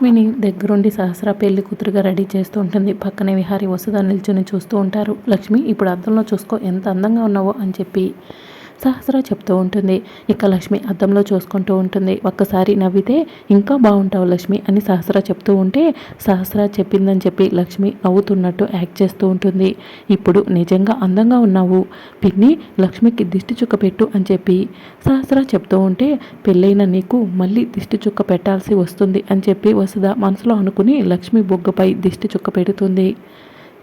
లక్ష్మిని దగ్గరుండి సహస్ర పెళ్ళి కూతురుగా రెడీ చేస్తూ ఉంటుంది. పక్కనే విహారి వసుధ నిల్చుని చూస్తూ ఉంటారు. లక్ష్మి ఇప్పుడు అద్దంలో చూసుకో ఎంత అందంగా ఉన్నావో అని చెప్పి సహస్ర చెప్తూ ఉంటుంది. ఇక లక్ష్మి అద్దంలో చూసుకుంటూ ఉంటుంది. ఒక్కసారి నవ్వితే ఇంకా బాగుంటావు లక్ష్మి అని సహస్ర చెప్తూ ఉంటే సహస్ర చెప్పిందని చెప్పి లక్ష్మి నవ్వుతున్నట్టు యాక్ట్ చేస్తూ ఉంటుంది. ఇప్పుడు నిజంగా అందంగా ఉన్నావు. పిన్ని లక్ష్మికి దిష్టి చుక్క పెట్టు అని చెప్పి సహస్ర చెప్తూ ఉంటే పెళ్ళైన నీకు మళ్ళీ దిష్టి చుక్క పెట్టాల్సి వస్తుంది అని చెప్పి వసుధ మనసులో అనుకుని లక్ష్మి బొగ్గపై దిష్టి చుక్క పెడుతుంది.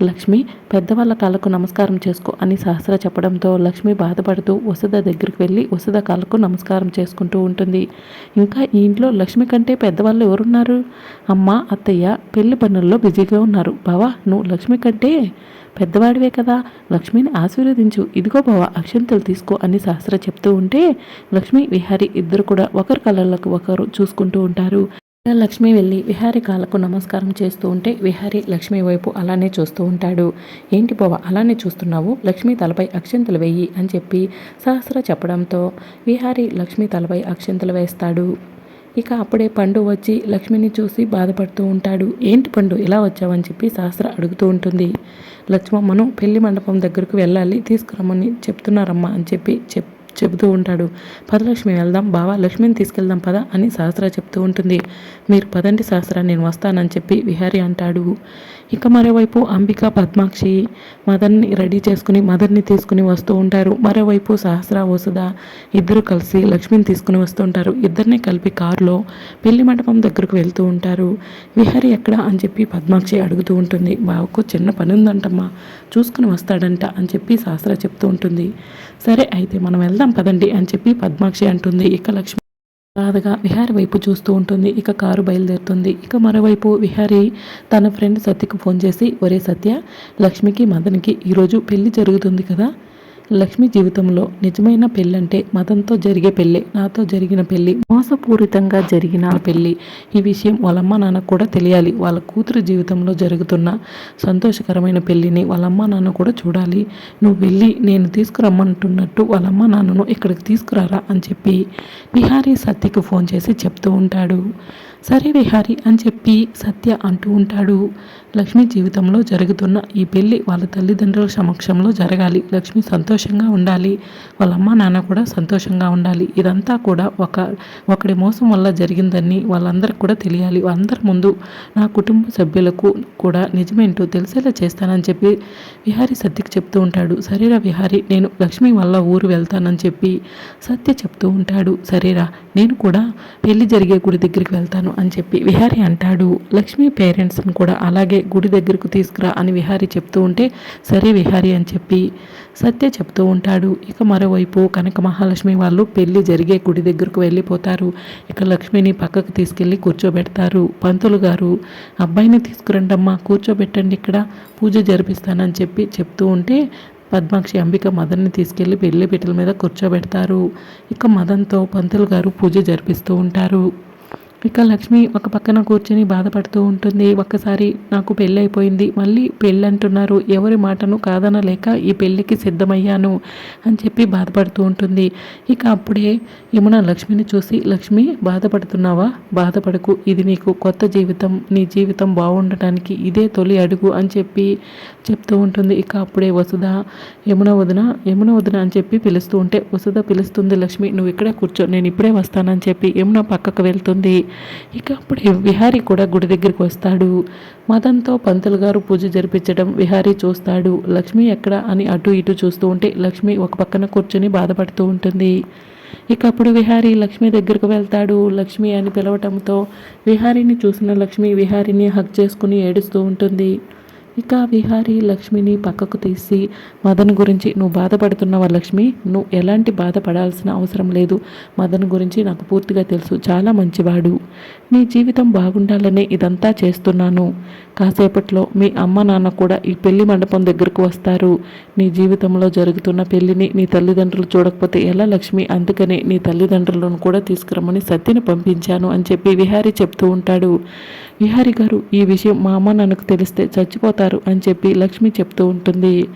లక్ష్మి పెద్దవాళ్ళ కాళ్ళకు నమస్కారం చేసుకో అని సహస్ర చెప్పడంతో లక్ష్మి బాధపడుతూ వసుధ దగ్గరికి వెళ్ళి వసుధ కాళ్ళకు నమస్కారం చేసుకుంటూ ఉంటుంది. ఇంకా ఈ ఇంట్లో లక్ష్మి కంటే పెద్దవాళ్ళు ఎవరున్నారు? అమ్మ అత్తయ్య పెళ్ళి పనుల్లో బిజీగా ఉన్నారు. బావా నువ్వు లక్ష్మి కంటే పెద్దవాడివే కదా. లక్ష్మిని ఆశీర్వదించు. ఇదిగో బావ అక్షంతలు తీసుకో అని సహస్ర చెప్తూ ఉంటే లక్ష్మి విహారి ఇద్దరు కూడా ఒకరి కళ్ళకు ఒకరు చూసుకుంటూ ఉంటారు. లక్ష్మి వెళ్ళి విహారి కాళ్ళకు నమస్కారం చేస్తూ ఉంటే విహారి లక్ష్మి వైపు అలానే చూస్తూ ఉంటాడు. ఏంటి పోవ అలానే చూస్తున్నావు? లక్ష్మి తలపై అక్షంతలు వెయ్యి అని చెప్పి సహస్ర చెప్పడంతో విహారి లక్ష్మి తలపై అక్షంతలు వేస్తాడు. ఇక అప్పుడే పండు వచ్చి లక్ష్మిని చూసి బాధపడుతూ ఉంటాడు. ఏంటి పండు ఇలా వచ్చావని చెప్పి సహస్ర అడుగుతూ ఉంటుంది. లక్ష్మమ్మను పెళ్ళి మండపం దగ్గరకు వెళ్ళాలి తీసుకురమ్మని చెప్తున్నారమ్మా అని చెప్పి చెప్ చెబుతూ ఉంటాడు. పదలక్ష్మి వెళ్దాం బావా లక్ష్మిని తీసుకెళ్దాం పద అని సహస్ర చెప్తూ ఉంటుంది. మీరు పదండి సహస్ర నేను వస్తానని చెప్పి విహారి అంటాడు. ఇక మరోవైపు అంబిక పద్మాక్షి మదర్ని రెడీ చేసుకుని మదర్ని తీసుకుని వస్తూ ఉంటారు. మరోవైపు సహస్ర వసుధ ఇద్దరు కలిసి లక్ష్మిని తీసుకుని వస్తూ ఉంటారు. ఇద్దరిని కలిపి కారులో పెళ్ళి మండపం దగ్గరకు వెళ్తూ ఉంటారు. విహారి ఎక్కడ అని చెప్పి పద్మాక్షి అడుగుతూ ఉంటుంది. బావకు చిన్న పని ఉందంటమ్మా చూసుకుని వస్తాడంట అని చెప్పి సహస్ర చెప్తూ ఉంటుంది. సరే అయితే మనం వెళ్దాం పదండి అని చెప్పి పద్మాక్షి అంటుంది. ఇక లక్ష్మి బాధగా విహారి వైపు చూస్తూ ఉంటుంది. ఇక కారు బయలుదేరుతుంది. ఇక మరోవైపు విహారి తన ఫ్రెండ్ సత్యకు ఫోన్ చేసి ఒరే సత్య లక్ష్మికి మదన్కి ఈరోజు పెళ్ళి జరుగుతుంది కదా? లక్ష్మి జీవితంలో నిజమైన పెళ్ళంటే మతంతో జరిగే పెళ్ళి నాతో జరిగిన పెళ్ళి మోసపూరితంగా జరిగిన పెళ్ళి. ఈ విషయం వాళ్ళమ్మ నాన్న కూడా తెలియాలి. వాళ్ళ కూతురు జీవితంలో జరుగుతున్న సంతోషకరమైన పెళ్ళిని వాళ్ళమ్మ నాన్న కూడా చూడాలి. నువ్వు వెళ్ళి నేను తీసుకురమ్మంటున్నట్టు వాళ్ళమ్మ నాన్నను ఇక్కడికి తీసుకురారా అని చెప్పి విహారీ సత్యకు ఫోన్ చేసి చెప్తూ ఉంటాడు. సరే విహారి అని చెప్పి సత్య అంటూ ఉంటాడు. లక్ష్మి జీవితంలో జరుగుతున్న ఈ పెళ్ళి వాళ్ళ తల్లిదండ్రుల సమక్షంలో జరగాలి. లక్ష్మి సంతోషంగా ఉండాలి. వాళ్ళ అమ్మ నాన్న కూడా సంతోషంగా ఉండాలి. ఇదంతా కూడా ఒక ఒకడి మోసం వల్ల జరిగిందని వాళ్ళందరికీ కూడా తెలియాలి. అందరి ముందు నా కుటుంబ సభ్యులకు కూడా నిజమేంటో తెలిసేలా చేస్తానని చెప్పి విహారి సత్యకి చెప్తూ ఉంటాడు. సరేరా విహారి నేను లక్ష్మి వల్ల ఊరు వెళ్తానని చెప్పి సత్య చెప్తూ ఉంటాడు. సరేరా నేను కూడా పెళ్ళి జరిగే గుడి దగ్గరికి వెళ్తాను అని చెప్పి విహారి అంటాడు. లక్ష్మి పేరెంట్స్ని కూడా అలాగే గుడి దగ్గరకు తీసుకురా అని విహారి చెప్తూ ఉంటే సరే విహారి అని చెప్పి సత్య చెప్తూ ఉంటాడు. ఇక మరోవైపు కనక మహాలక్ష్మి వాళ్ళు పెళ్ళి జరిగే గుడి దగ్గరకు వెళ్ళిపోతారు. ఇక లక్ష్మిని పక్కకు తీసుకెళ్ళి కూర్చోబెడతారు. పంతులు గారు అబ్బాయిని తీసుకురండమ్మా కూర్చోబెట్టండి ఇక్కడ పూజ జరిపిస్తానని చెప్పి చెప్తూ ఉంటే పద్మాక్షి అంబిక మదన్ని తీసుకెళ్ళి పెళ్ళి పీటల మీద కూర్చోబెడతారు. ఇక మదన్తో పంతులు గారు పూజ జరిపిస్తూ ఉంటారు. ఇక లక్ష్మి ఒక పక్కన కూర్చొని బాధపడుతూ ఉంటుంది. ఒక్కసారి నాకు పెళ్ళి అయిపోయింది మళ్ళీ పెళ్ళి అంటున్నారు ఎవరి మాటను కాదనలేక ఈ పెళ్ళికి సిద్ధమయ్యాను అని చెప్పి బాధపడుతూ ఉంటుంది. ఇక అప్పుడే యమున లక్ష్మిని చూసి లక్ష్మి బాధపడుతున్నావా? బాధపడకు. ఇది నీకు కొత్త జీవితం. నీ జీవితం బాగుండటానికి ఇదే తొలి అడుగు అని చెప్పి చెప్తూ ఉంటుంది. ఇక అప్పుడే వసుధ యమున వదిన యమున వదిన అని చెప్పి పిలుస్తూ ఉంటే వసుధ పిలుస్తుంది లక్ష్మి నువ్వు ఇక్కడే కూర్చో. నేను ఇప్పుడే వస్తానని చెప్పి యమున పక్కకు వెళ్తుంది. ఇక అప్పుడు విహారీ కూడా గుడి దగ్గరికి వస్తాడు. మదంతో పంతులు గారు పూజ జరిపించడం విహారీ చూస్తాడు. లక్ష్మి ఎక్కడ అని అటు ఇటు చూస్తూ ఉంటే లక్ష్మి ఒక పక్కన కూర్చొని బాధపడుతూ ఉంటుంది. ఇక అప్పుడు విహారీ లక్ష్మి దగ్గరకు వెళ్తాడు. లక్ష్మి అని పిలవటంతో విహారీని చూసిన లక్ష్మి విహారీని హక్ చేసుకుని ఏడుస్తూ ఉంటుంది. ఇక విహారి లక్ష్మిని పక్కకు తీసి మదన్ గురించి నువ్వు బాధపడుతున్నావా లక్ష్మి? నువ్వు ఎలాంటి బాధపడాల్సిన అవసరం లేదు. మదన్ గురించి నాకు పూర్తిగా తెలుసు. చాలా మంచివాడు. నీ జీవితం బాగుండాలనే ఇదంతా చేస్తున్నాను. కాసేపట్లో మీ అమ్మ నాన్న కూడా ఈ పెళ్ళి మండపం దగ్గరకు వస్తారు. నీ జీవితంలో జరుగుతున్న పెళ్ళిని నీ తల్లిదండ్రులు చూడకపోతే ఎలా లక్ష్మి? అందుకనే నీ తల్లిదండ్రులను కూడా తీసుకురమ్మని సత్యని పంపించాను అని చెప్పి విహారీ చెప్తూ ఉంటాడు. విహారి గారు ఈ విషయం మా అమ్మ నాన్నకు తెలిస్తే చచ్చిపోతారు అని చెప్పి లక్ష్మి చెప్తూ ఉంటుంది.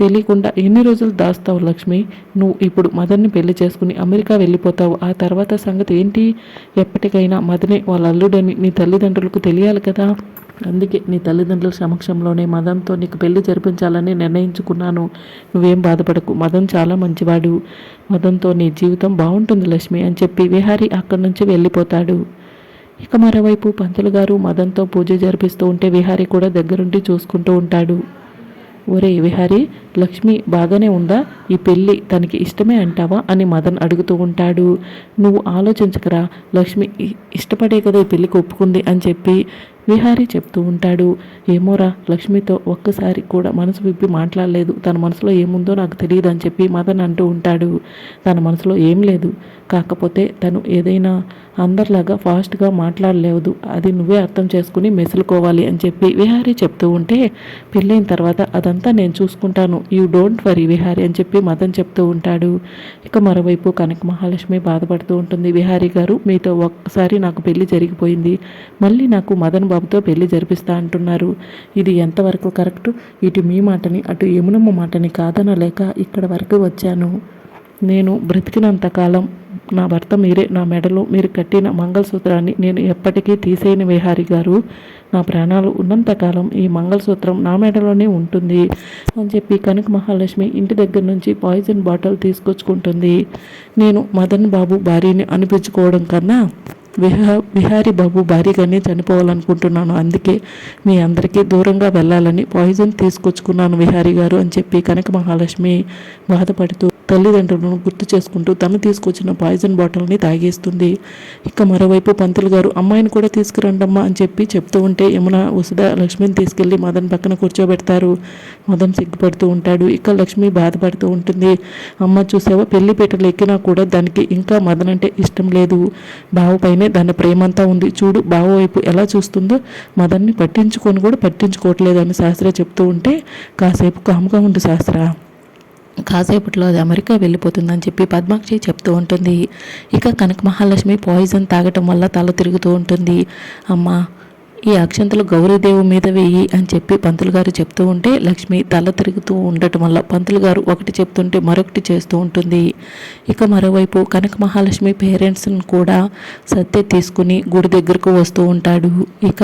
తెలియకుండా ఎన్ని రోజులు దాస్తావు లక్ష్మి? నువ్వు ఇప్పుడు మదర్ని పెళ్ళి చేసుకుని అమెరికా వెళ్ళిపోతావు. ఆ తర్వాత సంగతి ఏంటి? ఎప్పటికైనా మదనే వాళ్ళ అల్లుడని నీ తల్లిదండ్రులకు తెలియాలి కదా. అందుకే నీ తల్లిదండ్రుల సమక్షంలోనే మదన్తో నీకు పెళ్ళి జరిపించాలని నిర్ణయించుకున్నాను. నువ్వేం బాధపడకు. మదన్ చాలా మంచివాడు. మదన్తో నీ జీవితం బాగుంటుంది లక్ష్మి అని చెప్పి విహారి అక్కడి నుంచి వెళ్ళిపోతాడు. ఇక మరోవైపు పంతులు గారు మదన్తో పూజ జరిపిస్తూ ఉంటే విహారి కూడా దగ్గరుండి చూసుకుంటూ ఉంటాడు. ఒరే విహారి లక్ష్మి బాగానే ఉందా? ఈ పెళ్ళి తనకి ఇష్టమే అంటావా? అని మదన్ అడుగుతూ ఉంటాడు. నువ్వు ఆలోచించకరా లక్ష్మి ఇష్టపడే కదా ఈ పెళ్ళికి ఒప్పుకుంది అని చెప్పి. విహారీ చెప్తూ ఉంటాడు ఏమోరా లక్ష్మితో ఒక్కసారి కూడా మనసు విప్పి మాట్లాడలేదు. తన మనసులో ఏముందో నాకు తెలియదు అని చెప్పి మదన్ అంటూ ఉంటాడు. తన మనసులో ఏం లేదు. కాకపోతే తను ఏదైనా అందరిలాగా ఫాస్ట్గా మాట్లాడలేదు. అది నువ్వే అర్థం చేసుకుని మెసులుకోవాలి అని చెప్పి విహారీ చెప్తూ ఉంటే పెళ్ళైన తర్వాత అదంతా నేను చూసుకుంటాను. యూ డోంట్ వరీ విహారీ అని చెప్పి మదన్ చెప్తూ ఉంటాడు. ఇక మరోవైపు కనక మహాలక్ష్మి బాధపడుతూ ఉంటుంది. విహారీ గారు మీతో ఒక్కసారి నాకు పెళ్ళి జరిగిపోయింది. మళ్ళీ నాకు మదన్ బాబుతో పెళ్ళి జరిపిస్తా అంటున్నారు. ఇది ఎంతవరకు కరెక్ట్? ఇటు మీ మాటని అటు యమునమ్మ మాటని కాదనలేక ఇక్కడ వరకు వచ్చాను. నేను బ్రతికినంత కాలం నా భర్త మీరే నా మెడలో మీరు కట్టిన మంగళసూత్రాన్ని నేను ఎప్పటికీ తీసేయని విహారి గారు. నా ప్రాణాలు ఉన్నంతకాలం ఈ మంగళసూత్రం నా మెడలోనే ఉంటుంది అని చెప్పి కనక మహాలక్ష్మి ఇంటి దగ్గర నుంచి పాయిజన్ బాటిల్ తీసుకొచ్చుకుంటుంది. నేను మదన్ బాబు భార్యని అనిపించుకోవడం కన్నా విహా విహారీ బాబు భారీగానే చనిపోవాలనుకుంటున్నాను. అందుకే మీ అందరికీ దూరంగా వెళ్ళాలని పాయిజన్ తీసుకొచ్చుకున్నాను విహారీ గారు అని చెప్పి కనక మహాలక్ష్మి బాధపడుతూ తల్లిదండ్రులను గుర్తు చేసుకుంటూ తను తీసుకొచ్చిన పాయిజన్ బాటిల్ని తాగేస్తుంది. ఇక మరోవైపు పంతులు గారు అమ్మాయిని కూడా తీసుకురండమ్మా అని చెప్పి చెప్తూ ఉంటే యమున వసుధ లక్ష్మిని తీసుకెళ్ళి మదన్ పక్కన కూర్చోబెడతారు. మదన్ సిగ్గుపడుతూ ఉంటాడు. ఇక లక్ష్మి బాధపడుతూ ఉంటుంది. అమ్మ చూసావా పెళ్ళి పీటలు ఎక్కినా కూడా దానికి ఇంకా మదన్ అంటే ఇష్టం లేదు. బావ పైనే దాని ప్రేమంతా ఉంది. చూడు బావ వైపు ఎలా చూస్తుందో మదన్ని పట్టించుకొని కూడా పట్టించుకోవట్లేదు అని శాస్త్ర చెప్తూ ఉంటే కాసేపు కాముగా ఉండు శాస్త్ర. కాసేపట్లో అది అమెరికా వెళ్ళిపోతుందని చెప్పి పద్మాక్షి చెప్తూ ఉంటుంది. ఇక కనక మహాలక్ష్మి పాయిజన్ తాగటం వల్ల తల తిరుగుతూ ఉంటుంది. అమ్మా ఈ అక్షంతలు గౌరీదేవి మీద వేయి అని చెప్పి పంతులు గారు చెప్తూ ఉంటే లక్ష్మి తల తిరుగుతూ ఉండటం వల్ల పంతులు గారు ఒకటి చెప్తుంటే మరొకటి చేస్తూ ఉంటుంది. ఇక మరోవైపు కనక మహాలక్ష్మి పేరెంట్స్ని కూడా సత్య తీసుకుని గుడి దగ్గరకు వస్తూ ఉంటాడు. ఇక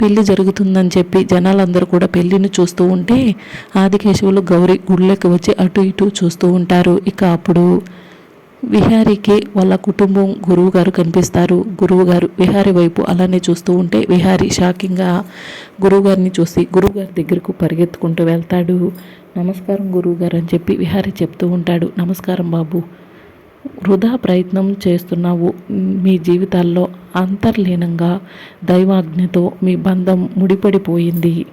పెళ్ళి జరుగుతుందని చెప్పి జనాలందరూ కూడా పెళ్ళిని చూస్తూ ఉంటే ఆదికేశవులు గౌరీ గుళ్ళకి వచ్చి అటు ఇటు చూస్తూ ఉంటారు. ఇక అప్పుడు విహారీకి వాళ్ళ కుటుంబం గురువు గారు కనిపిస్తారు. గురువు గారు విహారి వైపు అలానే చూస్తూ ఉంటే విహారీ షాకింగ్గా గురువు గారిని చూసి గురువు గారి దగ్గరకు పరిగెత్తుకుంటూ వెళ్తాడు. నమస్కారం గురువు గారు అని చెప్పి విహారీ చెప్తూ ఉంటాడు. నమస్కారం బాబు. వృధా ప్రయత్నం చేస్తున్నావు. మీ జీవితాల్లో అంతర్లీనంగా దైవాజ్ఞతో మీ బంధం ముడిపడిపోయింది.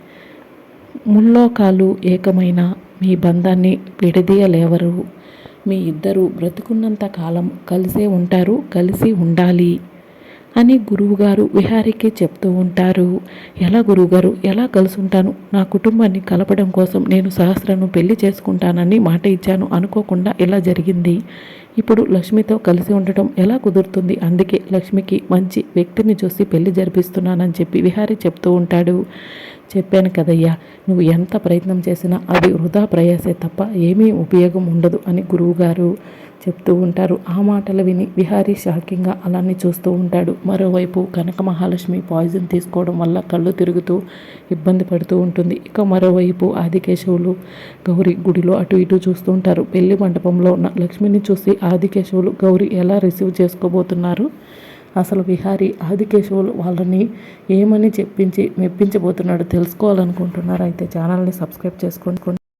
ముల్లోకాలు ఏకమైన మీ బంధాన్ని విడదీయలేవరు. మీ ఇద్దరు బ్రతుకున్నంత కాలం కలిసే ఉంటారు కలిసి ఉండాలి అని గురువుగారు విహారికి చెప్తూ ఉంటారు. ఎలా గురువుగారు? ఎలా కలిసి ఉంటాను నా కుటుంబాన్ని కలపడం కోసం నేను సహస్రను పెళ్ళి చేసుకుంటానని మాట ఇచ్చాను. అనుకోకుండా ఇలా జరిగింది. ఇప్పుడు లక్ష్మితో కలిసి ఉండటం ఎలా కుదురుతుంది? అందుకే లక్ష్మికి మంచి వ్యక్తిని చూసి పెళ్ళి జరిపిస్తున్నానని చెప్పి విహారీ చెప్తూ ఉంటాడు. చెప్పాను కదయ్యా నువ్వు ఎంత ప్రయత్నం చేసినా అది వృధా ప్రయాసే తప్ప ఏమీ ఉపయోగం ఉండదు అని గురువుగారు చెప్తూ ఉంటారు. ఆ మాటలు విని విహారీ షాకింగ్గా అలానే చూస్తూ ఉంటాడు. మరోవైపు కనక మహాలక్ష్మి పాయిజన్ తీసుకోవడం వల్ల కళ్ళు తిరుగుతూ ఇబ్బంది పడుతూ ఉంటుంది. ఇక మరోవైపు ఆదికేశవులు గౌరీ గుడిలో అటు ఇటు చూస్తూ ఉంటారు. పెళ్ళి మండపంలో ఉన్న లక్ష్మిని చూసి ఆదికేశవులు గౌరీ ఎలా రిసీవ్ చేసుకోబోతున్నారు? అసలు విహారీ ఆదికేశవులు వాళ్ళని ఏమని చెప్పించి మెప్పించబోతున్నాడో తెలుసుకోవాలనుకుంటున్నారు? అయితే ఛానల్ని సబ్స్క్రైబ్ చేసుకోండి.